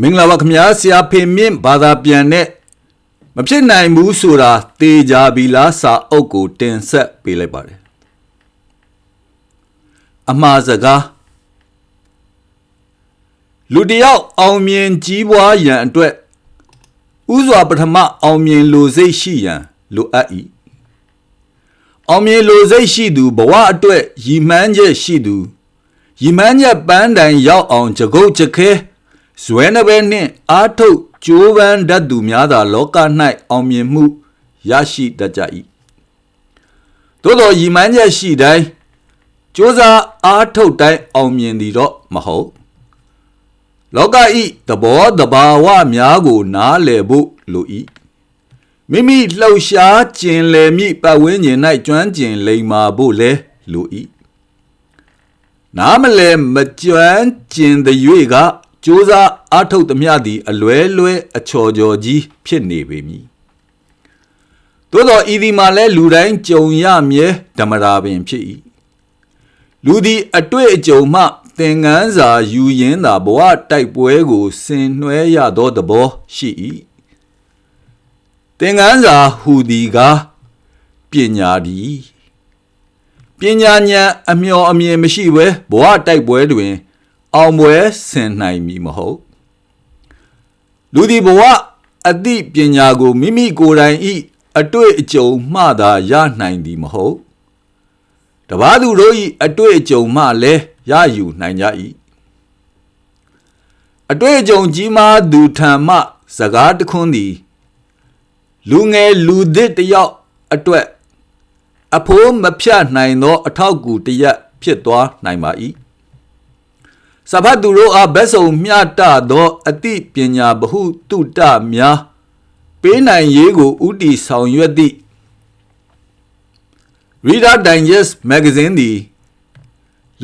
မင်္ဂလာပါခင်ဗျာဆရာဖေမြင့်ဘာသာပြန်တဲ့မဖြစ်နိုင်ဘူးဆိုတာတေချာပြီလားစာအုပ်ကိုတင်ဆက်ပေးလိုက်ပါတယ်အမှားစကားလူတစ်ယောက်အောင်မြင်ကြီးပွားရန်အတွက်ဥစွာပထမအောင်မြင်လိုစိတ်ရှိရန်လိုအပ်၏အောင်မြင်လိုစိတ်ရှိသူဘဝအတွက်ရည်မှန်းချက်ရှိသူရည်မှန်းချက်ပန်းတိုင်ရောက်အောင်ကြကုတ်ကြခဲ ဇွဲနှပဲနှင့်အာထုတ်ကြိုးပမ်းတတ်သူများသာလောက၌အောင်မြင်မှုရရှိတတ်ကြ၏သို့သောရည်မှန်းချက်ရှိတိုင်းကြိုးစားအားထုတ်တိုင်းအောင်မြင်သည်တော့မဟုတ်လောကဤသဘောတဘာဝများကို နားလည်ဖို့လို၏မိမိလှုပ်ရှားကျင်လည်မိပတ်ဝန်းကျင်၌ကျွမ်းကျင်လိမ္မာဖို့လဲလို၏နားမလဲမကျွမ်းကျင်သည်၍က စ조사အားထုတ်သမျှသည် အလွဲလွဲအချော်ကျော်ကြီးဖြစ်နေပေမည်သို့သောဤဒီမှာလဲလူတိုင်းကြုံရမြဲဓမ္မရာပင်ဖြစ်၏လူသည်အတွေ့အကြုံမှသင်ငန်းစာယူရင်းသာဘဝတိုက်ပွဲကိုဆင်နွှဲရသောသဘောရှိ၏သင်ငန်းစာဟူသည်ကားပညာသည်ပညာဉာဏ်အမျော်အမြင်မရှိဘဲဘဝတိုက်ပွဲတွင် အောင်ပွဲဆင်နိုင်မည်မဟုတ်လူဒီဘဝအသိပညာကိုမိမိကိုယ်တိုင်ဤအတွေ့အကြုံမှသာရနိုင်သည်မဟုတ်တပားသူတို့ဤအတွေ့အကြုံမှလည်းရယူနိုင်ကြ၏အတွေ့အကြုံကြီးမားသူထံမှ စကားတခွန်းသည်လူငယ်လူသစ်တယောက်အတွက်အဖိုးမဖြတ်နိုင်သော အထောက်အကူတရက်ဖြစ်သွားနိုင်ပါ၏ စဖတ်သူတို့အားဘက်ဆုံမျှတသောအသိပညာဘဟုတုတများပေးနိုင်ရေးကိုဥတီဆောင်ရွက်သည့် Reader Digest Magazine သည်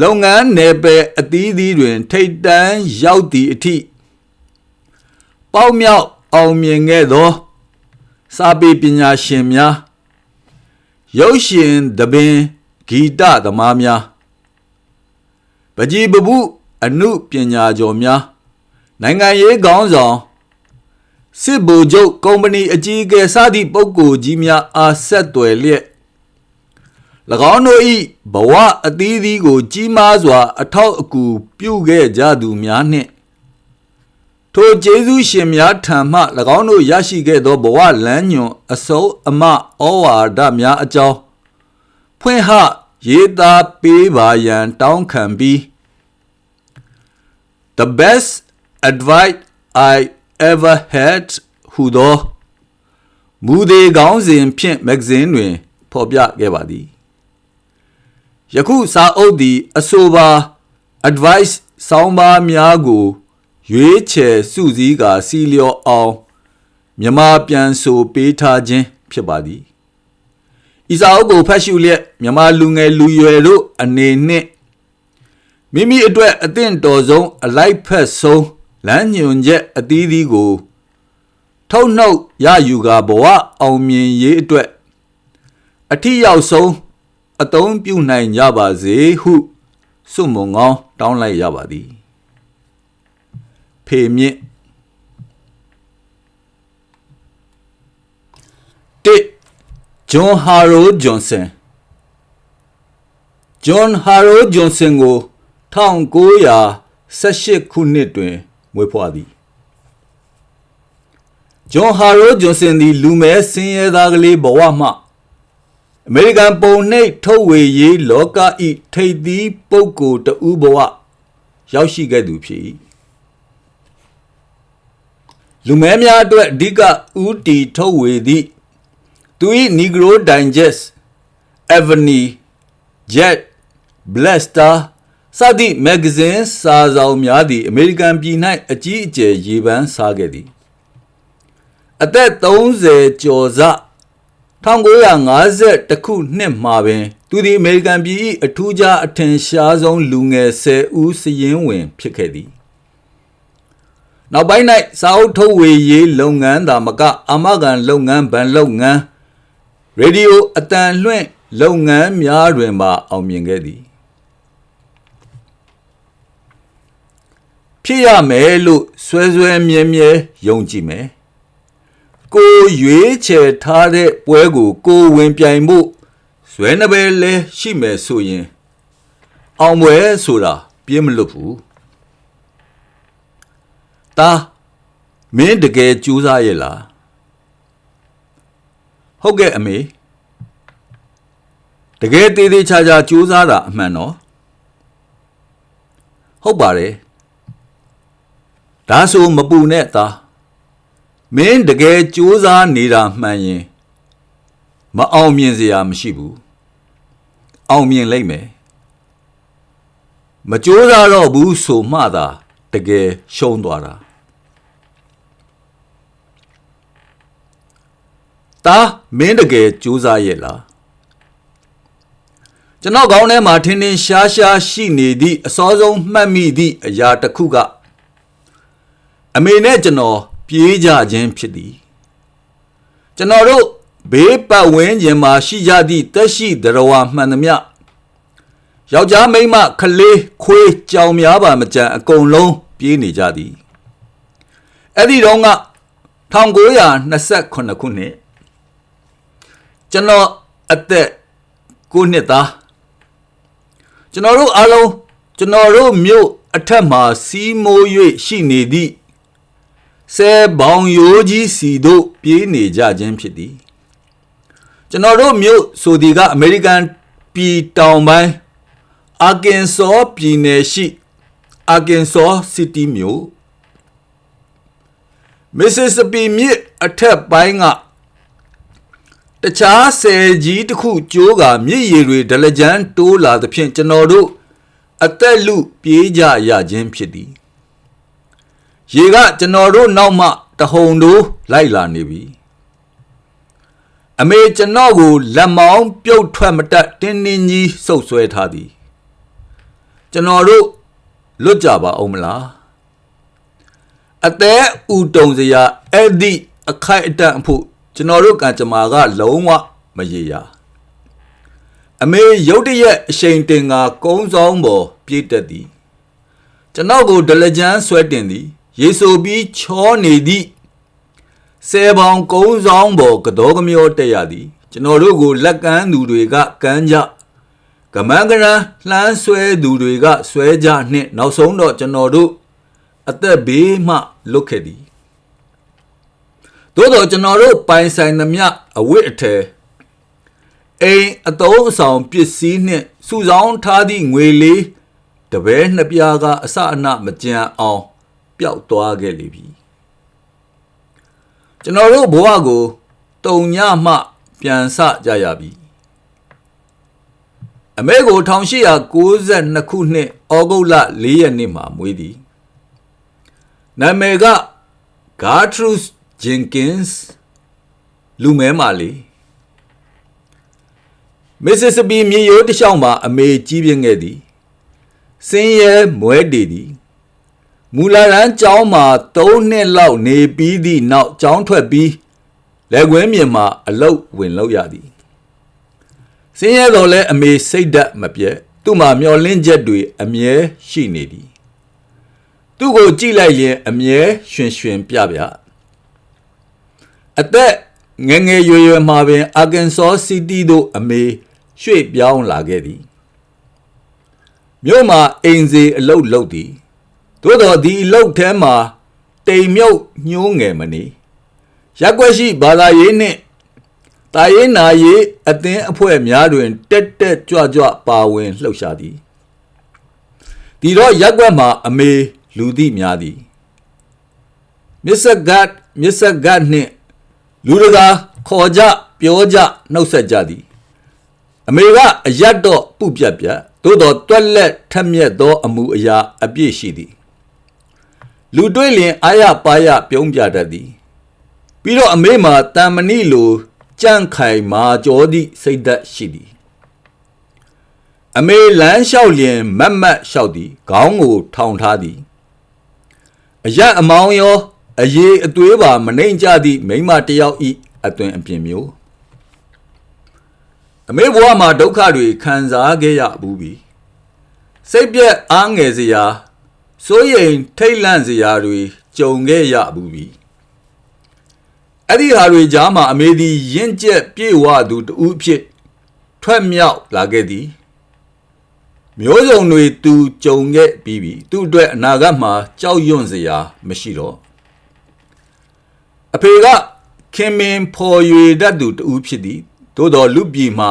လုပ်ငန်းနယ်ပယ်အသီးသီးတွင် ထိတ်တန်းရောက်သည့်အထိပေါက်မြောက်အောင်မြင်ခဲ့သော စာပေပညာရှင်များရုပ်ရှင်သဘင်ဂီတသမားများပကြီးပပု အနုပညာကျော်များနိုင်ငံရေးခေါင်းဆောင်စစ်ဗိုလ်ချုပ်ကုမ္ပဏီအကြီးအကဲစသည့်ပုဂ္ဂိုလ်ကြီးများအားဆက်သွယ်လျက်၎င်းတို့၏ဘဝအသီးသီးကို ကြီးမားစွာ အထောက်အကူပြုခဲ့ကြသူများနှင့်ထိုကျေးဇူးရှင်များထံမှ၎င်းတို့ရရှိခဲ့သောဘဝလမ်းညွန်အစိုးအမဩဝါဒများအကြောင်းဖွင့်ဟရေးသားပေးပါရန်တောင်းခံပြီး The best advice I ever had ဟူသောမူသေးကောင်းစဉ်ဖြင့်မဂ္ဂဇင်းတွင် ဖော်ပြခဲ့ပါသည်ယခုစာအုပ်သည်အဆိုပါ advice ဆောင်းပါးများကိုရွေးချယ်စုစည်းကာစီလျော်အောင်မြမပြန်ဆိုပေးထားခြင်းဖြစ်ပါသည်ဤစာအုပ်ကိုဖတ်ရှုလျက်မြမလူငယ်လူရွယ်တို့အနေနှင့် မိမိအတွက်အသင့်တော်ဆုံးအလိုက်ဖက်ဆုံးလမ်းညွန်ချက်အသီးသီးကို ထုတ်နှုတ်ရယူကာဘဝအောင်မြင်ရေးအတွက်အထီရောက်ဆုံးအသုံးပြုနိုင်ကြပါစေဟုစွမုံကောင်းတောင်းလိုက်ရပါသည်ဖေမြင့်တစ်ဂျွန်ဟာရိုဂျွန်ဆန်ဂျွန်ဟာရိုဂျွန်ဆန်ကို 1918ခုနှစ်တွင်မွေးဖွားသည်ဂျွန်ဟာရိုဂျွန်ဆင်သည်လူမဲဆင်းရဲသားကလေးဘဝမှအမေရိကန်ပုံနှိပ်ထုတ်ဝေရေးလောကဤထိပ်သီးပုဂ္ဂိုလ်တဦးဘဝရောက်ရှိခဲ့သူဖြစ်၏လူမဲများအတွက်အဓိကဥတီထုတ်ဝေသည့်သူ၏ Negro Digest Ebony Jet Blaster စသည့်မဂ္ဂဇင်းစာဆောင်များသည့်အမေရိကန်ပြည်၌အကြီးအကျယ်ရေပန်းစားခဲ့သည်အသက်30ကျော်စ1950ခုနှစ်မှာပင် သူသည်အမေရိကန်ပြည်၏အထူးခြားအထင်ရှားဆုံးလူငယ်10ဦးစည်ရင်းဝင်ဖြစ်ခဲ့သည်နောက်ပိုင်း၌စာအုပ်ထုတ်ဝေရေးလုပ်ငန်းသာမက အာမခံလုပ်ငန်းဗန်လုပ်ငန်းရေဒီယိုအတန်လွှင့်လုပ်ငန်းများတွင်ပါအောင်မြင်ခဲ့သည် ဖြစ်ရမယ်လို့ဆွဲဆွဲမြဲမြဲယုံကြည်မယ်ကိုရွေးချယ်ထားတဲ့ပွဲကို ကိုဝင်ပြိုင်ဖို့ဇွဲနှပဲလဲရှိမယ်ဆိုရင် အောင်ပွဲဆိုတာပြင်းမလွတ်ဘူးတာမင်းတကယ်ကြိုးစားရဲ့လားဟုတ်ကဲ့အမေတကယ်သေးသေးချာချာကြိုးစားတာအမှန်တော့ဟုတ်ပါတယ် ဒါဆိုမပူနဲ့သားမင်းတကယ်ကြိုးစားနေတာမှန်ရင်မအောင်မြင်စရာမရှိဘူးအောင်မြင်လိမ့်မယ်မကြိုးစားတော့ဘူးဆိုမှသာတကယ်ရှုံးသွားတာတာမင်းတကယ်ကြိုးစားရဲ့လားကျွန်တော်ခေါင်းထဲမှာထင်းထင်းရှားရှားရှိနေသည့်အစောဆုံးမှတ်မိသည့်အရာတစ်ခုက အမေနဲ့ကျွန်တော်ပြေးကြခြင်းဖြစ်သည်ကျွန်တော်တို့ဘေးပတ်ဝန်းကျင်မှာရှိကြသည့်တက်ရှိတရဝမှန်သမျှယောက်ျားမိန်းမကလေးခွေးကြောင်များပါမကြံအကုန်လုံးပြေးနေကြသည်အဲ့ဒီတော့က1928ခုနှစ်ကျွန်တော်အသက်9နှစ်သားကျွန်တော်တို့အားလုံးကျွန်တော်တို့မြို့အထက်မှာစီးမိုး၍ရှိနေသည့် ဆဲဘောင်ရိုးကြီးစီတို့ပြေးနေကြခြင်းဖြစ်သည်ကျွန်တော်တို့မြို့ဆိုဒီကအမေရိကန်ပြည်တောင်ပိုင်းအာကင်ဆောပြည်နယ်ရှိအာကင်ဆောစီတီမြို့မစ္စစ္စပီမြစ်အထက်ပိုင်းကတခြားဆယ်ကြီးတစ်ခုကျိုးကမြစ်ရည်တွေဒလကြမ်းတိုးလာသဖြင့်ကျွန်တော်တို့အသက်လူပြေးကြရခြင်းဖြစ်သည် ရေကကျွန်တော်တို့နောက်မှတဟုန်တို့လိုက်လာနေပြီအမေကျွန်တော်ကိုလက်မောင်းပြုတ်ထွက်မတက်တင်းတင်းကြီးဆုပ်ဆွဲထားသည်ကျွန်တော်တို့လွတ်ကြပါအောင်မလားအသက်ဥတုံစရာအဲ့ဒီအခိုက်အတန့်အဖို့ကျွန်တော်တို့ကံကြမ္မာကလုံးဝမရေရာအမေရုတ်တရက်အရှိန်တင်ကကုန်းဆောင်ပေါ်ပြည့်တက်သည်ကျွန်တော်ကိုဒလကြမ်းဆွဲတင်သည် ရေဆိုပြီးချောနေသည့်ဆယ်ပေါင်ကုန်းဆောင်ပေါ်ကတော်ကမျောတက်ရသည်ကျွန်တော်တို့ကိုလက်ကမ်းသူတွေကကမ်းကြကမန်းကရန်လှမ်းဆွဲသူတွေကဆွဲကြနှင့်နောက်ဆုံးတော့ကျွန်တော်တို့အသက်ဘေးမှလွတ်ခဲ့သည်သို့တော့ကျွန်တော်တို့ပိုင်ဆိုင်သမျှအဝတ်အထည်အိမ်အတုံးအဆောင်ပစ္စည်းနှင့်စုဆောင်းထားသည့်ငွေလေးတပဲနှစ်ပြားကအစအနမကြံအောင် ပျောက်သွားခဲ့လေပြီကျွန်တော်တို့ဘဝကိုတုံညမှပြန်ဆကြရပြီအမေကို1892ခုနှစ်ဩဂုတ်လ4ရက်နေ့မှာမွေးသည်နာမည်က Gertrude Jenkins လူမဲမာလေးမစ္စစ္စပီမြေရိုးတစ်လျှောက်မှာအမေကြီးပြင်းခဲ့သည်စင်းရဲမွဲတည်သည် မူလာရန်ကျောင်းမှာ၃နှစ်လောက်နေပြီးသည့်နောက်ကျောင်းထွက်ပြီးလက်ကွင်းမြင်မှာအလုတ်ဝင်လောက်ရသည်စင်းရဲတော်လဲအမေစိတ်ဓာတ်မပြတ်သူ့မှာမျောလင်းချက်တွေအမြဲရှိနေသည်သူ့ကိုကြည့်လိုက်ရင်အမြဲရွှင်ရွှင်ပြပြအသက်ငယ်ငယ်ရွယ်ရွယ်မှာပင်အာကင်ဆောစီးတီးတို့အမေရွှေ့ပြောင်းလာခဲ့သည်မြို့မှာအိမ်စီအလုတ်လုတ်သည် သို့တော်ဒီအလုတ်ထဲမှာတိမ်မြုပ်ညှိုးငယ်မနေရက်ွက်ရှိဘာသာရေးနှင့်တာရေးနာရေးအသင်းအဖွဲ့များတွင် တက်တက်ကြွကြွပါဝင်လှုပ်ရှားသည်ဒီတော့ရက်ွက်မှာအမေလူသိများသည်မစ္စဂတ်မစ္စဂတ်နှင့်လူတကာခေါ်ကြပြောကြနှုတ်ဆက်ကြသည် အမေကအယတ်တော့ပုပြက်ပြက်သို့တော်တွက်လက်ထက်မြက်သောအမှုအရာအပြည့်ရှိသည် လူတွေ့လင်အာရပါရပြုံးပြတတ်သည် ပြီးတော့အမေမှာတန်မဏိလိုကြန့်ခိုင်မာကြောသည့်စိတ်သက်ရှိသည်အမေလမ်းလျှောက်လျင်မတ်မတ်လျှောက်သည်ခေါင်းကိုထောင်ထားသည်အရအမောင်းရောအရေးအသွေးပါမနှိမ်ကြသည့်မိမတယောက်ဤအသွင်အပြင်မျိုးအမေဘဝမှာဒုက္ခတွေခံစားခဲ့ရဘူးပြီစိတ်ပြက်အားငယ်စရာ စိုးရိမ်ထိတ်လန့်စရာတွေကြုံခဲ့ရဘူးပြီအဲ့ဒီဟာတွေကြားမှာအမေဒီရင့်ကျက်ပြေဝသူတူအဖြစ်ထွက်မြောက်လာခဲ့သည်မျိုးစုံတွေသူကြုံခဲ့ပြီးပြီသူ့အတွက်အနာဂတ်မှာကြောက်ရွံ့စရာမရှိတော့အဖေကခင်မင်ဖော်ရွေတတ်သူတူဖြစ်သည်သို့တော်လူပြည်မှာ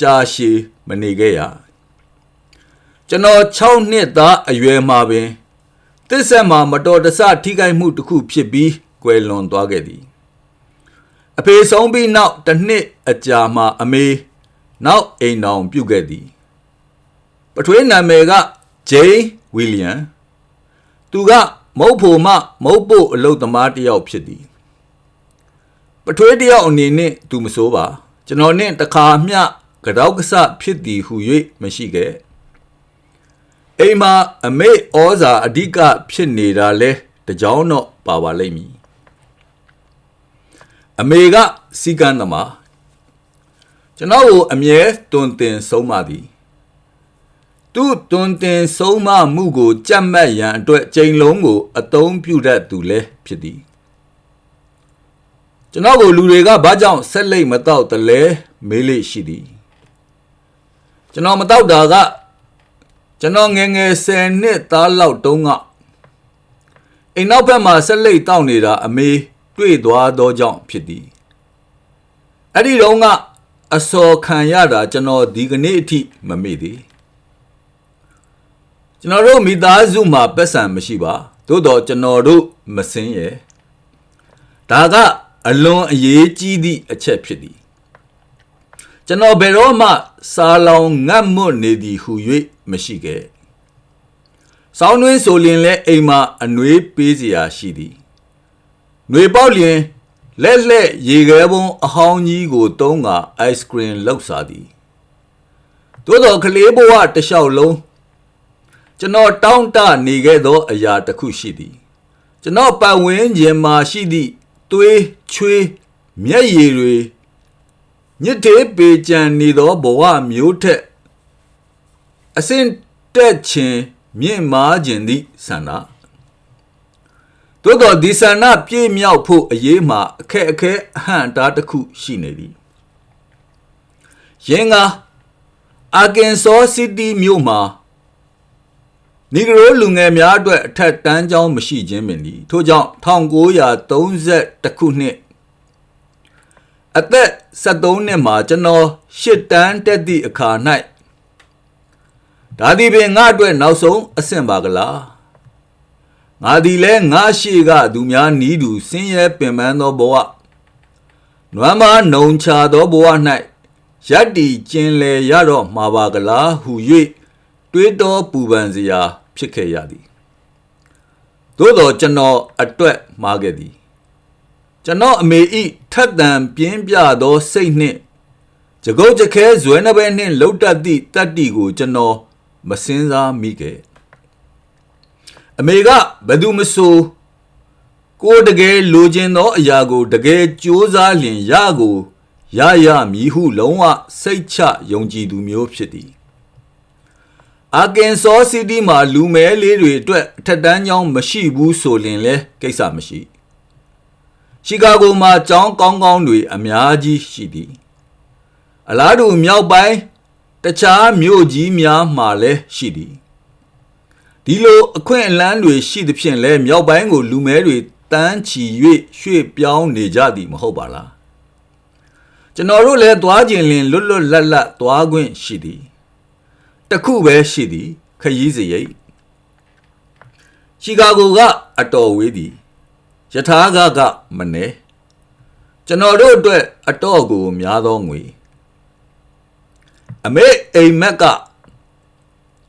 ကြာရှည်မနေခဲ့ရကျွန်တော်6နှစ်သားအရွယ်မှာပင် တစ္ဆက်မှာမတော်တဆထိခိုက်မှုတစ်ခုဖြစ်ပြီးကွယ်လွန်သွားခဲ့သည်အဖေဆုံးပြီးနောက်တစ်နှစ်အကြာမှာအမေနောက်အိမ်တော်ပြုတ်ခဲ့သည်ပထွေးနာမည်ကဂျေးဝီလျံသူကမုတ်ဖို့မမုတ်ဖို့အလုတ်သမားတစ်ယောက်ဖြစ်သည်ပထွေးတစ်ယောက်အနေနဲ့သူမစိုးပါ ကျွန်တော်နဲ့တခါမျှကြောက်ကဆဖြစ်သည်ဟု၍မရှိခဲ့ အိမ်မှာအမေဩဇာအဓိကဖြစ်နေတာလဲတကြောင်တော့ပါပါလိမ့်မည်အမေကစီကံသမားကျွန်တော်ကိုအမြဲတွင်တင်ဆုံးမသည်သူတွင်တင်ဆုံးမမှုကိုကြက်မှတ်ရန်အတွက်ချိန်လုံးကိုအသုံးပြုတတ်သူလည်းဖြစ်သည်ကျွန်တော်ကိုလူတွေကဘာကြောင့်ဆက်လိတ်မတော့တလဲမေးလိရှိသည်ကျွန်တော်မတော့တာက ကျွန်တော်ငယ်ငယ်10နှစ်သားလောက်တုန်းကအိမ်နောက်ဘက်မှာဆက်လိတ်တောက်နေတာအမေတွေ့သွားသောကြောင့်ဖြစ်သည်အဲ့ဒီတုန်းကအစော်ခံရတာကျွန်တော်ဒီကနေ့အထိမမေ့သေးကျွန်တော်တို့မိသားစုမှာပတ်စံမရှိပါသို့တော့ကျွန်တော်တို့မစင်းရဲ့ဒါကအလွန်အရေးကြီးသည့်အချက်ဖြစ်သည် ကျွန်တော်ဘယ်တော့မှစာလောင်ငတ်မွတ်နေသည်ဟု၍မရှိခဲ့။ဆောင်းတွင်းဆိုလျင်လည်းအိမ်မှာအနှွေးပေးစရာရှိသည်။နှွေပေါက်လျင်လက်လက်ရေခဲပုံးအဟောင်းကြီးကိုတုံးကအိုင်စကရင်လောက်စားသည်။သို့တော်ကလေးဘဝတစ်လျှောက်လုံးကျွန်တော်တောင့်တနေခဲ့သောအရာတစ်ခုရှိသည်။ကျွန်တော်ပတ်ဝန်းကျင်မှာရှိသည့်သွေးချွေးမျက်ရည်တွေ ညစ်တေးပေကြံနေသောဘဝမျိုးထက်အစင်တက်ခြင်းမြင့်မားခြင်းသည့်ဆန္ဒသို့တော်ဒီဆန္ဒပြည့်မြောက်ဖို့အရေးမှာအခက်အခဲအဟန့်တားတစ်ခုရှိနေသည်ယင်းကအာကင်ဆောစီးတီးမြို့မှာနီဂရိုလူငယ်များအတွက်အထက်တန်းကျောင်းမရှိခြင်းပင်သည်ထို့ကြောင့်1930ခုနှစ် အသက်73နှစ်မှာကျွန်တော်ရှစ်တန်းတက်သည့်အခါ၌ဒါဒီပင်ငါအတွက်နောက်ဆုံးအဆင့်ပါကလားငါဒီလဲငါရှိကသူများနီးသူဆင်းရဲပင်ပန်းသောဘဝနွမ်းမနှုံချသောဘဝ၌ယက်တီကျင်လေရတော့မှာပါကလားဟု၍တွေးတောပူပန်စရာ ဖြစ်ခဲ့ရသည်သို့တော်ကျွန်တော်အတွက်မှားခဲ့သည် ကျွန်တော်အမေဤထက်တန်ပြင်းပြသောစိတ်နှင့်ကြကုတ်ကြခဲဇွဲနှပဲနှင့်လှုပ်တတ်သည့်တတ္တိကိုကျွန်တော်မစင်းစားမိခဲ့အမေကဘယ်သူမဆိုကိုတကယ်လိုချင်သောအရာကိုတကယ်ကြိုးစားလျင်ရကိုရရမည်ဟုလုံးဝစိတ်ချယုံကြည်သူမျိုးဖြစ်သည်အာကင်ဆောစီးတီးမှာလူမဲလေးတွေအတွက်အထက်တန်းကျောင်းမရှိဘူးဆိုရင်လည်းကိစ္စမရှိ ရှီကာဂိုမှာကျောင်းကောင်းကောင်းတွေအများကြီးရှိသည်အလားတူမြောက်ပိုင်းတခြားမြို့ကြီးများမှာလည်းရှိသည်ဒီလိုအခွင့်အလမ်းတွေရှိသဖြင့်လည်းမြောက်ပိုင်းကိုလူမဲတွေတန်းချီ၍ရွှေ့ပြောင်းနေကြသည်မဟုတ်ပါလားကျွန်တော်တို့လည်းသွားခြင်းလင်လွတ်လွတ်လပ်လပ်သွားခွင့်ရှိသည်တခုပဲရှိသည်ခရီးစရိတ်ရှီကာဂိုကအတော်ဝေးသည် ယထာကကမနေကျွန်တော်တို့အတွက်အတော့ကိုများသောငွေအမေအိမ်မက်က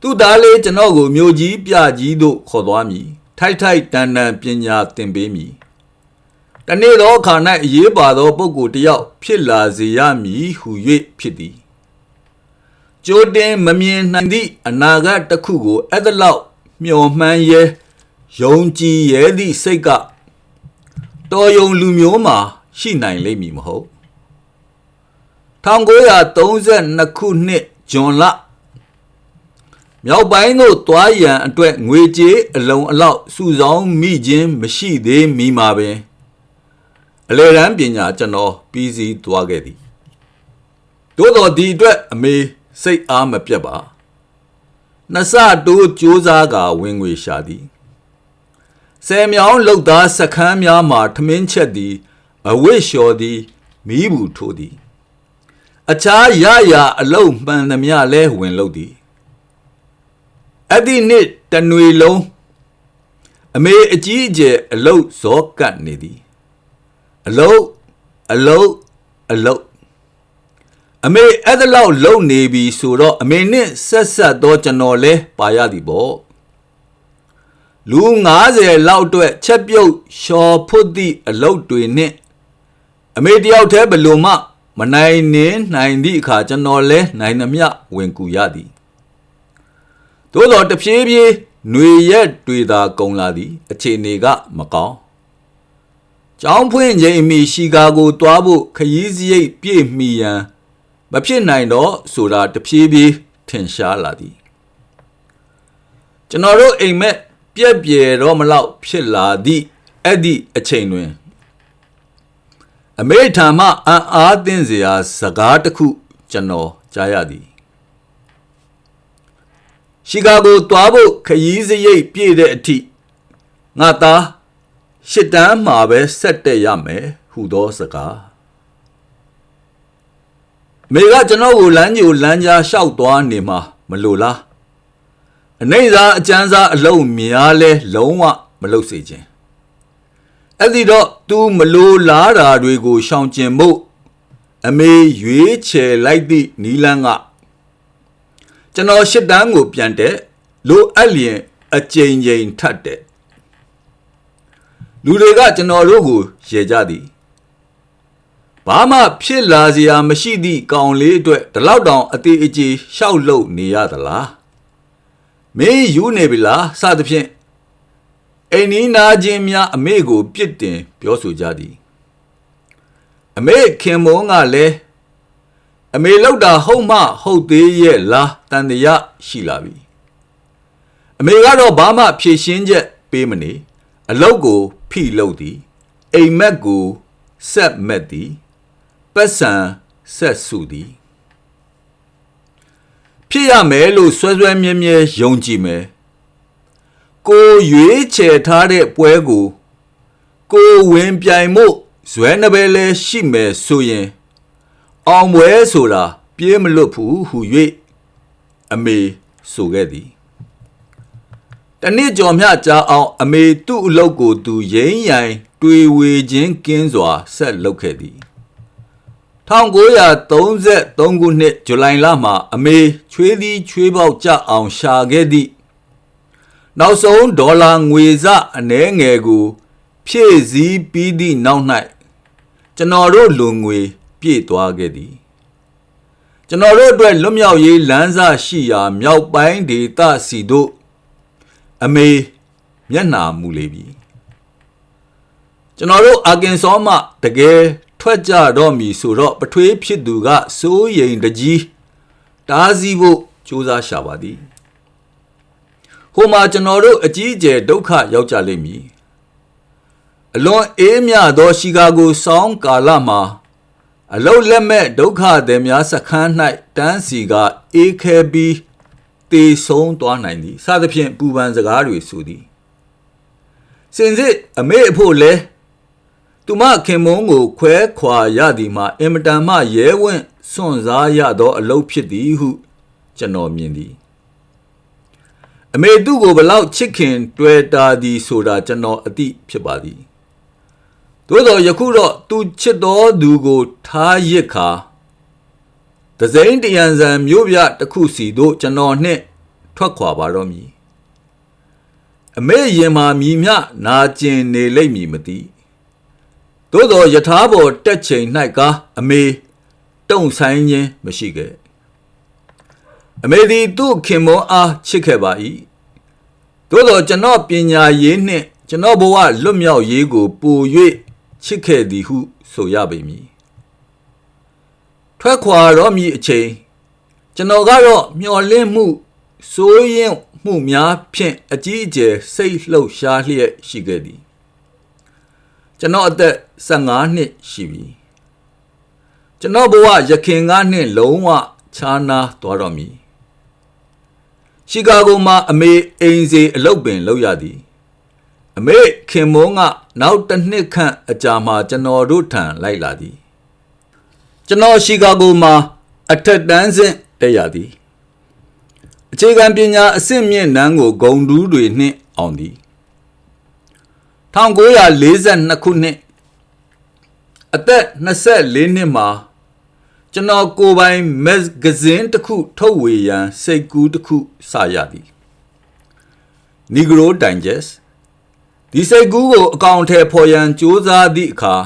သူ့သားလေးကျွန်တော်ကိုမြို့ကြီးပြကြီးတို့ခေါ်သွားမည်ထိုက်ထိုက်တန်တန်ပညာသင်ပေးမည်တနေ့သောအခါ၌အရေးပါသောပုဂ္ဂိုလ်တစ်ယောက်ဖြစ်လာစေရမည်ဟု၍ဖြစ်သည်ကြိုတင်မမြင်နိုင်သည့်အနာဂတ်တစ်ခုကိုအဲ့ဒါလောက်မျှော်မှန်းရဲယုံကြည်ရဲသည့်စိတ်က တော်ယုံလူမျိုးမှာရှိနိုင်လိမ့်မည်မဟုတ်1932ခုနှစ်ဂျွန်လမြောက်ပိုင်းသို့သွားရန်အတွက်ငွေကြေးအလုံးအလောက်စုဆောင်းမိခြင်းမရှိသေးမီမှာပင်အလေရန်ပညာကျွန်တော်ပြီးစီးသွားခဲ့သည်သို့တော်ဒီအတွက်အမေစိတ်အားမပြတ်ပါနှစ်ဆတိုးကြိုးစားကဝင်ငွေရှာသည် ဆယ်မြောင်းလောက်သားစခန်းများမှာထမင်းချက်သည်အဝိလျှော်သည်မီးဘူးထိုးသည်အခြားရရအလုံးမှန်သမျှလဲဝင်လို့သည်အဲ့ဒီနေ့တနွေလုံးအမေအကြီးအကျယ်အလုတ်ဇောကတ်နေသည်အလုတ်အလုတ်အလုတ်အမေအဲ့ဒါလောက်လုံနေပြီဆိုတော့အမေနဲ့ဆက်ဆက်တော့ကျွန်တော်လဲပါရသည်ပေါ့ လူ90လောက်အတွက်ချက်ပြုတ်ရှော်ဖွတ်သည့်အလုတ်တွေနဲ့အမေတယောက်တည်းဘလို့မှ မနိုင်နေနိုင်သည့်အခါကျွန်တော်လဲနိုင်သမျှဝင်ကူရသည်သို့တော်တဖြည်းဖြည်းຫນွေရက်တွေသာကုန်လာသည် အခြေအနေကမကောင်းကျောင်းဖွင့်ချိန်အမိရှီကာကိုတွားဖို့ခရီးစရိတ်ပြည့်မီရန်မဖြစ်နိုင်တော့ဆိုတာတဖြည်းဖြည်းထင်ရှားလာသည်ကျွန်တော်တို့အိမ်မက် ပြက်ပြယ်တော့မလောက်ဖြစ်လာသည့်အဲ့ဒီအချိန်တွင် အမေထံမှအံ့အားသင့်စရာစကားတစ်ခုကျွန်တော်ကြားရသည်ရှီကာဂိုတွားဖို့ခရီးစရိတ်ပြည့်တဲ့အထိငါသားရှစ်တန်းမှာပဲဆက်တက်ရမယ်ဟူသောစကားမေကကျွန်တော်ကိုလမ်းကြီးကိုလမ်းကြားလျှောက်သွားနေမှာမလို့လား အနေစာအကျန်းစားအလုံးများလဲလုံးဝမလုပ်စေခြင်းအဲ့ဒီတော့ तू မလို့လားတာတွေကိုရှောင်ကျင်ဖို့အမေရွေးချယ်လိုက်သည့်နီလန်းကကျွန်တော်ရှစ်တန်းကိုပြန်တဲ့လိုအပ်လျင်အကြိမ်ကြိမ်ထတ်တဲ့လူတွေကကျွန်တော်တို့ကိုရေကြသည်ဘာမှဖြစ်လာစရာမရှိသည့်ကောင်လေးအတွက်ဒီလောက်တောင်အသေးအကြီးရှောက်လို့နေရသလား မင်းယူနေပြီလားစသဖြင့်အိမ်နီးနာချင်းများအမေကိုပြစ်တင်ပြောဆိုကြသည်အမေခင်မုန်းကလည်းအမေလောက်တာဟုတ်မှဟုတ်သေးရဲ့လားတန်တရရှိလာပြီအမေကတော့ဘာမှဖြေရှင်းချက်ပေးမနေအလောက်ကိုဖိလို့သည်အိမ်မက်ကိုဆက်မက်သည်ပတ်စံဆက်စုသည် ဖြစ်ရမယ်လို့ဆွဲဆွဲမြဲမြဲယုံကြည်မယ်ကိုရွေးချယ်ထားတဲ့ပွဲကိုကိုဝင်ပြိုင်မှုဇွဲနှပဲလဲရှိမယ်ဆိုရင် အောင်ပွဲဆိုတာပြေးမလွတ်ဘူးဟု၍အမေဆိုခဲ့သည်တနေ့ကျော်မျှကြာအောင်အမေသူ့အလုပ်ကိုသူရင်းရိုင် တွေဝေခြင်းကင်းစွာဆက်လုပ်ခဲ့သည် 1933ခုနှစ်ဇူလိုင်လမှာ အမေချွေးသည်ချွေးပေါက်ကြအောင်ရှာခဲ့သည့်နောက်ဆုံးဒေါ်လာငွေစအနှဲငယ်ကို ဖြည့်ဆည်းပြီးသည့်နောက်၌ကျွန်တော်တို့လူငွေ ပြည့်သွားခဲ့သည်ကျွန်တော်တို့အတွက်လွတ်မြောက်ရေးလမ်းစာရှိရာမြောက်ပိုင်းဒေသစီတို့အမေမျက်နှာမူလေပြီကျွန်တော်တို့အာကင်ဆောမှတကယ် ထွက်ကြတော့မည်ဆိုတော့ပထွေးဖြစ်သူကစိုးရိမ်တကြီးတားဆီးဖို့ကြိုးစားရှာပါသည်ဟိုမှာကျွန်တော်တို့အကြီးအကျယ်ဒုက္ခရောက်ကြလိမ့်မည်အလွန်အေးမြသောရှီကာဂိုဆောင်းကာလမှာအလုတ်လက်မဲ့ဒုက္ခသည်များစခန်း၌တန်းစီကအေးခဲပြီးတေဆုံးသွားနိုင်သည်စသဖြင့်ပူပန်စကားတွေဆိုသည်စင်စစ်အမေအဖို့လဲ သူမခင်မုံကိုခွဲခွာရသည်မှာအင်မတန်မှရဲဝင့်စွန့်စားရသောအလုပ်ဖြစ်သည်ဟု ကျွန်တော်မြင်သည်အမေသူ့ကိုဘလောက်ချစ်ခင်တွေ့တာသည်ဆိုတာကျွန်တော်အသိဖြစ်ပါသည်သို့သောယခုတော့သူချစ်တော်သူကိုထားရစ်ခါတစိမ့်တရံစံမြို့ပြတစ်ခုစီတို့ကျွန်တော်နှင့်ထွက်ခွာပါတော့မည်အမေရင်မာမြည်မြနာကျင်နေလိမ့်မည်မသိ သို့သောယထာဘော်တက်ချိန်၌ကအမေတုံဆိုင်ခြင်းမရှိခဲ့အမေသည်သူ့ခင်မွန်အားချစ်ခဲ့ပါ၏သို့သောကျွန်တော်ပညာရေးနှင့်ကျွန်တော်ဘဝလွတ်မြောက်ရေးကိုပို၍ချစ်ခဲ့သည်ဟုဆိုရပေမည်ထွက်ခွာတော့မည်အချိန်ကျွန်တော်ကတော့မျော်လင့်မှုစိုးရင်မှုများဖြင့်အကြီးအကျယ်စိတ်လှုပ်ရှားလျက်ရှိခဲ့သည် ကျွန်တော်အသက်15နှစ်ရှိပြီကျွန်တော်ဘဝရခင်ကနှင့်လုံးဝခြားနားသွားတော့မည်ရှီကာဂိုမှာအမေအိမ်စီအလုပ်ပင်လုပ်ရသည်အမေခင်မုန်းကနောက်တစ်နှစ်ခန့်အကြာမှာကျွန်တော်တို့ထံလိုက်လာသည်ကျွန်တော်ရှီကာဂိုမှာအထက်တန်းဆင့်တက်ရသည်အခြေခံပညာအဆင့်မြင့်နန်းကိုဂုံတူးတွေနှင့်အောင်သည် 1942ခုနှစ်အသက်24နှစ်မှာကျွန်တော်ကိုယ်ပိုင်မဂ္ဂဇင်းတစ်ခုထုတ်ဝေရန်စိတ်ကူးတစ်ခုစရသည် Negro Digest ဒီစိတ်ကူးကိုအကောင့်ထဲဖော်ရန်စ조사သည့်အခါ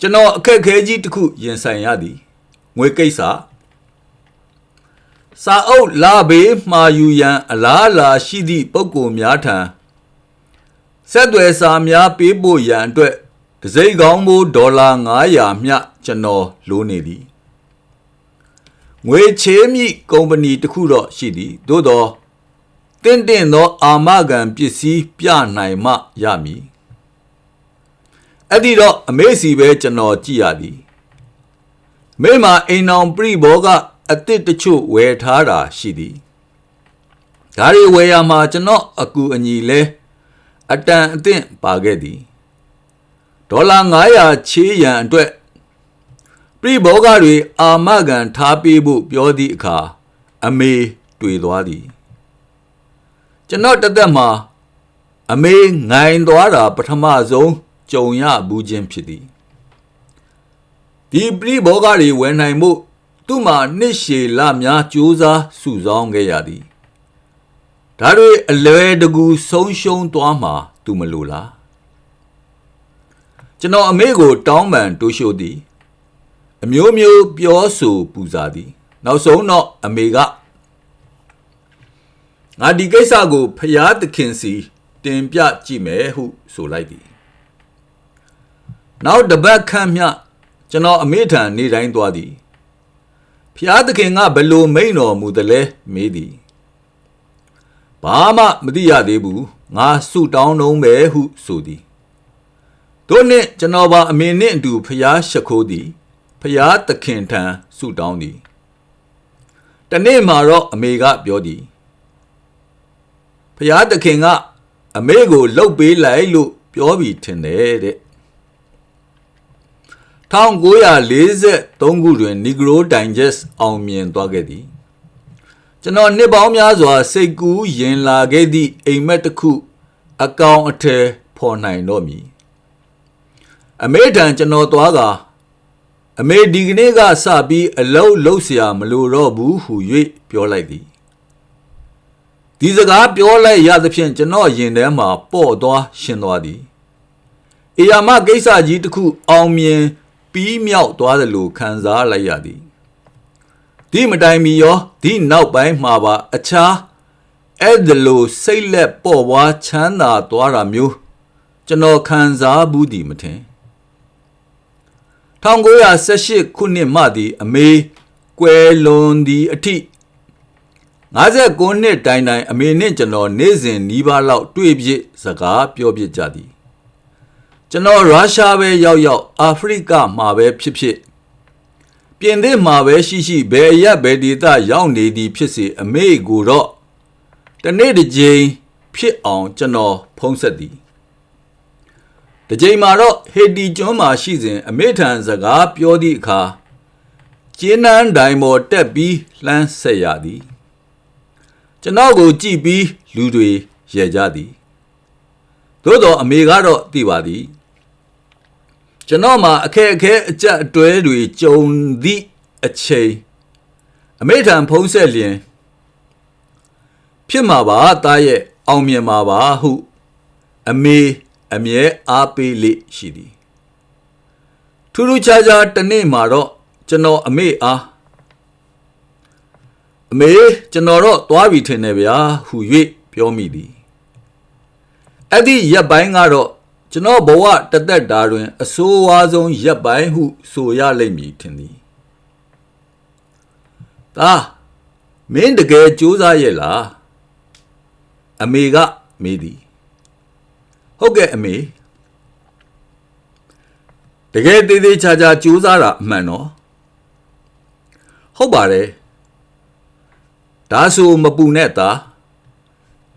ကျွန်တော်အခက်အခဲကြီးတစ်ခုရင်ဆိုင်ရသည်ငွေကိစ္စစာအုပ်လာဘေးမှာယူရန်အလားအလာရှိသည့်ပုံကိုများထံ ဆက်သွယ်စာများပေးဖို့ရန်အတွက်တစိမ့်ကောင်းမိုးဒေါ်လာ900မြကျွန်တော်လိုနေသည်ငွေချေးမိကုမ္ပဏီတစ်ခုတော့ရှိသည်သို့တော့တင့်တင့်သောအာမခံပစ္စည်းပြနိုင်မှရမည်အဲ့ဒီတော့အမေစီပဲကျွန်တော်ကြည့်ရသည်မိမအိမ်အောင်ပြိဘောကအစ်စ်တချို့ဝယ်ထားတာရှိသည်ဒါတွေဝယ်ရမှာကျွန်တော်အကူအညီလဲ အတန်အသင့်ပါခဲ့သည်ဒေါ်လာ900ချေးရန်အတွက်ပြိဘောဂတွေအာမခံထားပေးဖို့ပြောသည့်အခါအမေတွေ့သွားသည်ကျွန်တော်တသက်မှာအမေငိုင်သွားတာပထမဆုံးကြုံရဘူးခြင်းဖြစ်သည်ဒီပြိဘောဂတွေဝယ်နိုင်မှုသူ့မှာနှစ်ရှည်လများကြိုးစားစုဆောင်းခဲ့ရသည် ဒါတွေအလွယ်တကူဆုံးရှုံးသွားမှာသူမလိုလားကျွန်တော်အမေကို တောင်းပန်တိုးရှို့သည်အမျိုးမျိုးပြောဆိုပူဇာသည် နောက်ဆုံးတော့အမေကငါဒီကိစ္စကိုဖျားသခင်စီတင်ပြကြည့်မယ်ဟုဆိုလိုက်သည်နောက်တပတ်ခန့်မြကျွန်တော်အမေထံနေတိုင်းသွားသည်ဖျားသခင်ကဘလို့မိန်တော်မူတယ်လဲမေးသည် ဘာမှမသိရသေးဘူးငါဆုတောင်းတော့ပဲဟုဆိုသည်တို့နှင့်ကျွန်တော်ပါအမေနှင့်အတူဖျားရှ िख ိုးသည်ဖျားသခင်ထံဆုတောင်းသည်တနေ့မှာတော့အမေကပြောသည်ဖျားသခင်ကအမေကိုလှုပ်ပေးလိုက်လို့ပြောပြီးထင်တယ်တဲ့1943ခုတွင် Negro Digest အောင်မြင်သွားခဲ့သည် ကျွန်တော်နှစ်ပေါင်းများစွာစိတ်ကူးရင်လာခဲ့သည့်အိမ်မက်တစ်ခုအကောင်အထည်ဖော်နိုင်တော့မည်အမေထံကျွန်တော်သွားကအမေဒီကနေ့ကစပြီးအလုံးလုံးเสียမလိုတော့ဘူးဟု၍ပြောလိုက်သည်ဒီစကားပြောလိုက်ရသဖြင့်ကျွန်တော်ရင်ထဲမှာပေါ့သွားရှင်သွားသည်အေယာမကိစ္စကြီးတစ်ခုအောင်မြင်ပြီးမြောက်သွားတယ်လို့ခံစားလိုက်ရသည် ဒီမတိုင်မီရောဒီနောက်ပိုင်းမှာပါအခြားအဲ့ဒါလိုစိတ်လက်ပေါ့ပွားချမ်းသာသွားတာမျိုးကျွန်တော်ခံစားဘူးဒီမထင်1918ခုနှစ်မှသည်အမေကွယ်လွန်သည့်အထိ59နှစ်တိုင်တိုင်အမေနှင့်ကျွန်တော်နေ့စဉ်နီးပါးလောက်တွေ့ပြစ်စကားပြောပြကြသည်ကျွန်တော်ရုရှားပဲရောက်ရောက်အာဖရိကမှာပဲဖြစ်ဖြစ် ပြင်သစ်မှာပဲရှိရှိဘယ်အရက်ဘယ်ဒေသရောက်နေသည်ဖြစ်စေအမေကိုတော့တနေ့တစ်ကြိမ်ဖြစ်အောင်ကျွန်တော်ဖုံးဆက်သည်တစ်ကြိမ်မှာတော့ဟေတီကျွန်းမှာရှိစဉ်အမေထံစကားပြောသည့်အခါကျင်းနန်းတိုင်ပေါ်တက်ပြီးလှမ်းဆက်ရသည်ကျွန်တော်ကိုကြည့်ပြီးလူတွေရဲကြသည်သို့တော့အမေကတော့သိပါသည် ကျွန်တော်မှာအခက်အခဲအကြက်အတွဲတွေကြုံသည့်အချိန်အမေထံဖုံးဆက်လျင်ဖြစ်မှာပါတားရဲ့အောင်မြင်မှာပါဟု အမေအမြဲအားပေးလေရှိသည်ထူးထူးခြားခြားတနေ့မှာတော့ကျွန်တော်အမေအားအမေကျွန်တော်တော့သွားပြီထင်တယ်ဗျာဟု၍ပြောမိသည်အဲ့ဒီရက်ပိုင်းကတော့ ကျွန်တော်ဘဝတသက်တာတွင် အဆိုးဝါးဆုံးရက်ပိုင်းဟု ဆိုရလိမ့်မည်ထင်သည်။ဒါမင်းတကယ်ကြိုးစားရဲ့လားအမေကမေးသည်ဟုတ်ကဲ့အမေတကယ်သေးသေးချာချာကြိုးစားတာအမှန်တော့ဟုတ်ပါတယ်ဒါဆိုမပူနဲ့သား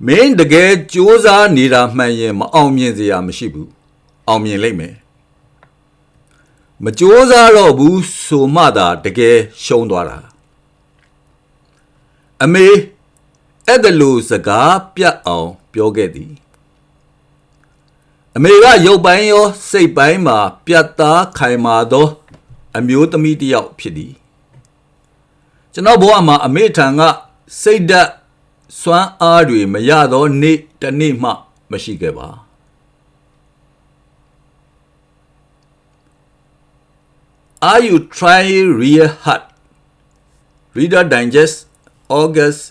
မင်းတကယ်ကြိုးစားနေတာမှန်ရင်မအောင်မြင်စရာမရှိဘူးအောင်မြင်လိမ့်မယ်မကြိုးစားတော့ဘူးဆိုမှသာတကယ်ရှုံးသွားတာအမေအဲ့ဒါလိုစကားပြတ်အောင်ပြောခဲ့သည်အမေကရုပ်ပိုင်းရော စိတ်ပိုင်းမှာ ပြတ်သားခိုင်မာသော အမျိုးသမီးတစ်ယောက်ဖြစ်သည်ကျွန်တော်ဘဝမှာအမေထံကစိတ်ဓာတ် စွမ်းအားတွေမရသောနေ့တစ်နေ့မှမရှိခဲ့ပါ Are you trying real hard? Reader Digest August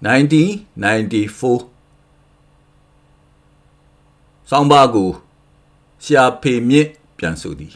1994ဆောင်းပါးကိုဆရာဖေမြင့်ပြန်ဆိုသည်